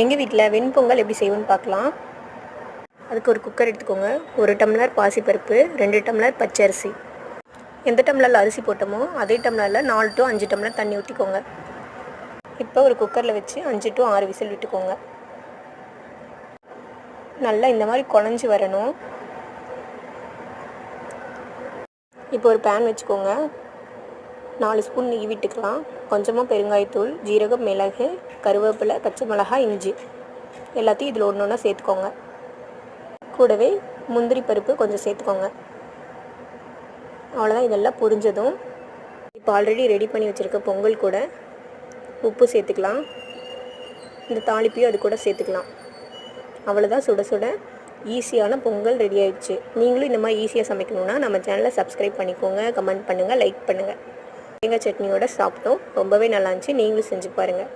எங்கள் வீட்டில் வெண்பொங்கல் எப்படி செய்வோன்னு பார்க்கலாம் அதுக்கு ஒரு குக்கர் எடுத்துக்கோங்க. ஒரு டம்ளர் பாசிப்பருப்பு ரெண்டு டம்ளர் பச்சரிசி எந்த டம்ளரில் அரிசி போட்டோமோ அதே டம்ளரில் நாலு டு அஞ்சு டம்ளர் தண்ணி ஊற்றிக்கோங்க இப்போ ஒரு குக்கரில் வச்சு அஞ்சு டு ஆறு விசில் விட்டுக்கோங்க. நல்லா இந்த மாதிரி குழஞ்சி வரணும். இப்போ ஒரு பேன் வச்சுக்கோங்க. நாலு ஸ்பூன் நெய் விட்டுக்கலாம். கொஞ்சமாக பெருங்காயத்தூள் ஜீரகம் மிளகு கருவேப்பிலை பச்சை மிளகாய் இஞ்சி. எல்லாத்தையும் இதில் ஒன்று ஒன்றா சேர்த்துக்கோங்க. கூடவே முந்திரி பருப்பு கொஞ்சம் சேர்த்துக்கோங்க. அவ்வளோதான் இதெல்லாம் புரிஞ்சதும். இப்போ ஆல்ரெடி ரெடி பண்ணி வச்சுருக்க பொங்கல் கூட உப்பு சேர்த்துக்கலாம். இந்த தாளிப்பையும் அது கூட சேர்த்துக்கலாம். அவ்வளோதான் சுட சுட ஈஸியான பொங்கல் ரெடி ஆயிடுச்சு. நீங்களும் இந்த மாதிரி ஈஸியாக சமைக்கணுன்னா நம்ம சேனலை சப்ஸ்கிரைப் பண்ணிக்கோங்க. கமெண்ட் பண்ணுங்கள் லைக் பண்ணுங்கள் தேங்காய் சட்னியோட சாப்பிட்டோம். ரொம்பவே நல்லா இருந்துச்சு. நீங்களும் செஞ்சு பாருங்கள்